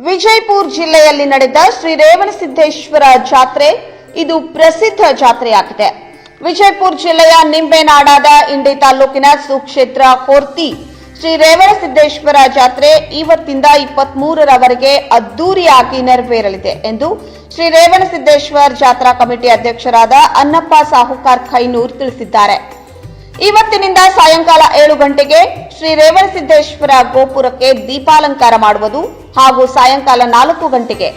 ವಿಜಯಪುರ ಜಿಲ್ಲೆಯಲ್ಲಿ ನಡೆದ ಶ್ರೀ ರೇವಣಸಿದ್ದೇಶ್ವರ ಜಾತ್ರೆ. ಇದು ಪ್ರಸಿದ್ಧ ಜಾತ್ರೆಯಾಗಿದೆ. ವಿಜಯಪುರ ಜಿಲ್ಲೆಯ ನಿಂಬೆನಾಡಾದ ಇಂಡಿ ತಾಲೂಕಿನ ಸುಕ್ಷೇತ್ರ ಹೊರ್ತಿ ಶ್ರೀ ರೇವಣಸಿದ್ದೇಶ್ವರ ಜಾತ್ರೆ ಇವತ್ತಿಂದ ಇಪ್ಪತ್ತ್ ಮೂರರವರೆಗೆ ಅದ್ದೂರಿಯಾಗಿ ನೆರವೇರಲಿದೆ ಎಂದು ಶ್ರೀ ರೇವಣಸಿದ್ದೇಶ್ವರ ಜಾತ್ರಾ ಕಮಿಟಿ ಅಧ್ಯಕ್ಷರಾದ ಅನ್ನಪ್ಪ ಸಾಹುಕಾರ್ ಖೈನೂರ್ ತಿಳಿಸಿದ್ದಾರೆ. ಇವತ್ತಿನಿಂದ ಸಾಯಂಕಾಲ ಏಳು ಗಂಟೆಗೆ ಶ್ರೀ ರೇವಣಸಿದ್ದೇಶ್ವರ ಗೋಪುರಕ್ಕೆ ದೀಪಾಲಂಕಾರ ಮಾಡುವುದು ಹಾಗೂ ಸಾಯಂಕಾಲ ನಾಲ್ಕು ಗಂಟೆಗೆ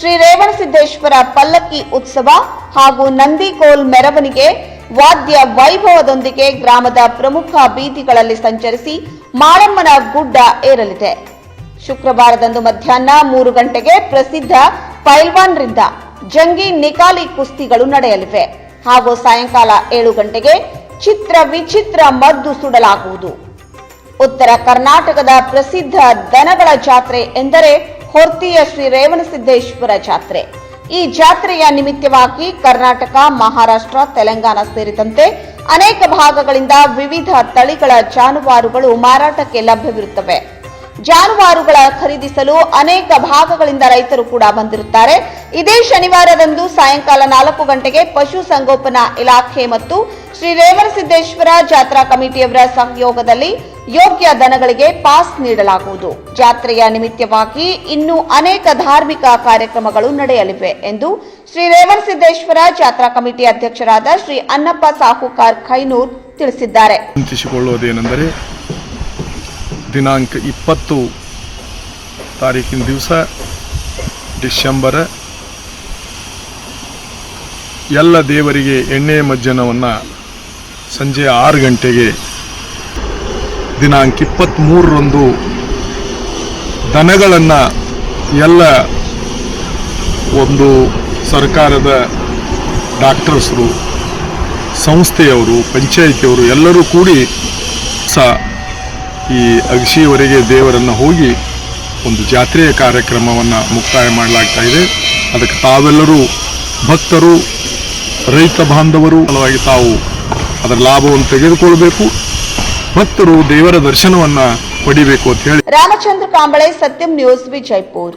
ಶ್ರೀ ರೇವಣಸಿದ್ದೇಶ್ವರ ಪಲ್ಲಕ್ಕಿ ಉತ್ಸವ ಹಾಗೂ ನಂದಿಕೋಲ್ ಮೆರವಣಿಗೆ ವಾದ್ಯ ವೈಭವದೊಂದಿಗೆ ಗ್ರಾಮದ ಪ್ರಮುಖ ಬೀದಿಗಳಲ್ಲಿ ಸಂಚರಿಸಿ ಮಾಳಮ್ಮನ ಗುಡ್ಡ ಏರಲಿದೆ. ಶುಕ್ರವಾರದಂದು ಮಧ್ಯಾಹ್ನ ಮೂರು ಗಂಟೆಗೆ ಪ್ರಸಿದ್ಧ ಪೈಲ್ವಾನ್ರಿಂದ ಜಂಗಿ ನಿಕಾಲಿ ಕುಸ್ತಿಗಳು ನಡೆಯಲಿವೆ ಹಾಗೂ ಸಾಯಂಕಾಲ ಏಳು ಗಂಟೆಗೆ ಚಿತ್ರ ವಿಚಿತ್ರ ಮದ್ದು ಸುಡಲಾಗುವುದು. ಉತ್ತರ ಕರ್ನಾಟಕದ ಪ್ರಸಿದ್ಧ ದನಗಳ ಜಾತ್ರೆ ಎಂದರೆ ಹೊರ್ತಿಯ ಶ್ರೀ ರೇವಣಸಿದ್ದೇಶ್ವರ ಜಾತ್ರೆ. ಈ ಜಾತ್ರೆಯ ನಿಮಿತ್ತವಾಗಿ ಕರ್ನಾಟಕ, ಮಹಾರಾಷ್ಟ್ರ, ತೆಲಂಗಾಣ ಸೇರಿದಂತೆ ಅನೇಕ ಭಾಗಗಳಿಂದ ವಿವಿಧ ತಳಿಗಳ ಜಾನುವಾರುಗಳು ಮಾರಾಟಕ್ಕೆ ಲಭ್ಯವಿರುತ್ತವೆ. ಜಾನುವಾರುಗಳ ಖರೀದಿಸಲು ಅನೇಕ ಭಾಗಗಳಿಂದ ರೈತರು ಕೂಡ ಬಂದಿರುತ್ತಾರೆ. ಇದೇ ಶನಿವಾರದಂದು ಸಾಯಂಕಾಲ ನಾಲ್ಕು ಗಂಟೆಗೆ ಪಶು ಸಂಗೋಪನಾ ಇಲಾಖೆ ಮತ್ತು ಶ್ರೀ ರೇವಣಸಿದ್ದೇಶ್ವರ ಜಾತ್ರಾ ಕಮಿಟಿಯವರ ಸಹಯೋಗದಲ್ಲಿ ಯೋಗ್ಯ ದನಗಳಿಗೆ ಪಾಸ್ ನೀಡಲಾಗುವುದು. ಜಾತ್ರೆಯ ನಿಮಿತ್ತವಾಗಿ ಇನ್ನೂ ಅನೇಕ ಧಾರ್ಮಿಕ ಕಾರ್ಯಕ್ರಮಗಳು ನಡೆಯಲಿವೆ ಎಂದು ಶ್ರೀ ರೇವಣಸಿದ್ದೇಶ್ವರ ಜಾತ್ರಾ ಕಮಿಟಿ ಅಧ್ಯಕ್ಷರಾದ ಶ್ರೀ ಅನ್ನಪ್ಪ ಸಾಹುಕಾರ್ ಖೈನೂರ್ ತಿಳಿಸಿದ್ದಾರೆ. ದಿನಾಂಕ ಇಪ್ಪತ್ತು ತಾರೀಕಿನ ದಿವಸ, ಡಿಸೆಂಬರ್. ಎಲ್ಲ ದೇವರಿಗೆ ಎಣ್ಣೆ ಮಜ್ಜನವನ್ನು ಸಂಜೆ ಆರು ಗಂಟೆಗೆ ದಿನಾಂಕ ಇಪ್ಪತ್ತ್ಮೂರರಂದು ದನಗಳನ್ನು ಎಲ್ಲ ಒಂದು ಸರ್ಕಾರದ ಡಾಕ್ಟರ್ಸರು, ಸಂಸ್ಥೆಯವರು, ಪಂಚಾಯಿತಿಯವರು ಎಲ್ಲರೂ ಕೂಡಿ ಸ ಈ ಅಗಸಿವರೆಗೆ ದೇವರನ್ನು ಹೋಗಿ ಒಂದು ಜಾತ್ರೆಯ ಕಾರ್ಯಕ್ರಮವನ್ನು ಮುಕ್ತಾಯ ಮಾಡಲಾಗ್ತಾ ಇದೆ. ಅದಕ್ಕೆ ತಾವೆಲ್ಲರೂ ಭಕ್ತರು, ರೈತ ಬಾಂಧವರು ಫಲವಾಗಿ ತಾವು ಅದರ ಲಾಭವನ್ನು ತೆಗೆದುಕೊಳ್ಬೇಕು. ಭಕ್ತರು ದೇವರ ದರ್ಶನವನ್ನು ಪಡಿಬೇಕು ಅಂತ ಹೇಳಿ. ರಾಮಚಂದ್ರ ಕಾಂಬಳೆ, ಸತ್ಯಂ ನ್ಯೂಸ್, ವಿಜಯಪುರ್.